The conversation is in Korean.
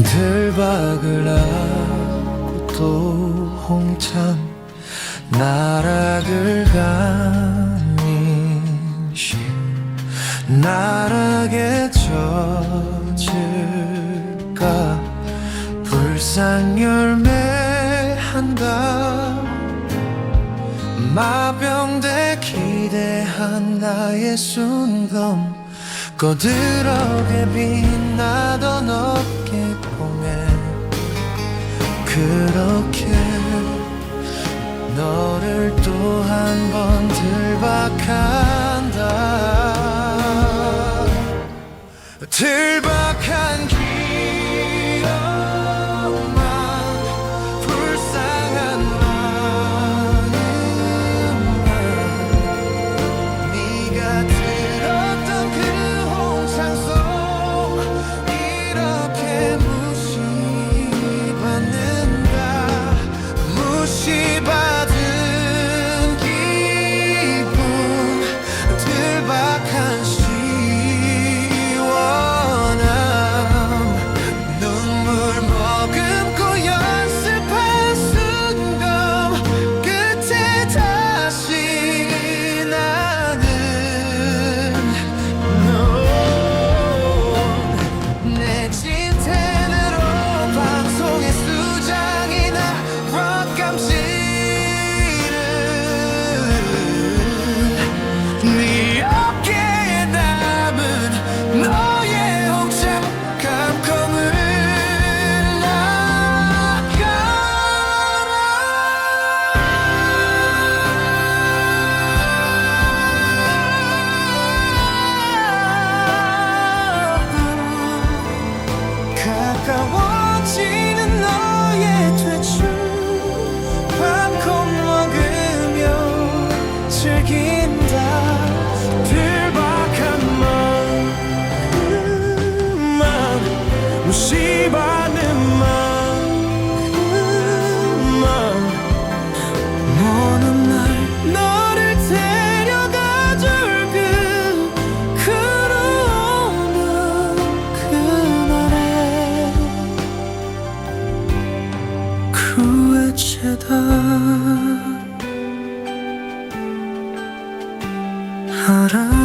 들박을 하고 또 홍참 나락을 가니시 나락에 젖을까? 불상 열매한다 마병대 기대한 나의 순금 거드러게 빛나던 너 나를 또 한 번 들박한다. 들박한 让我记 다 알아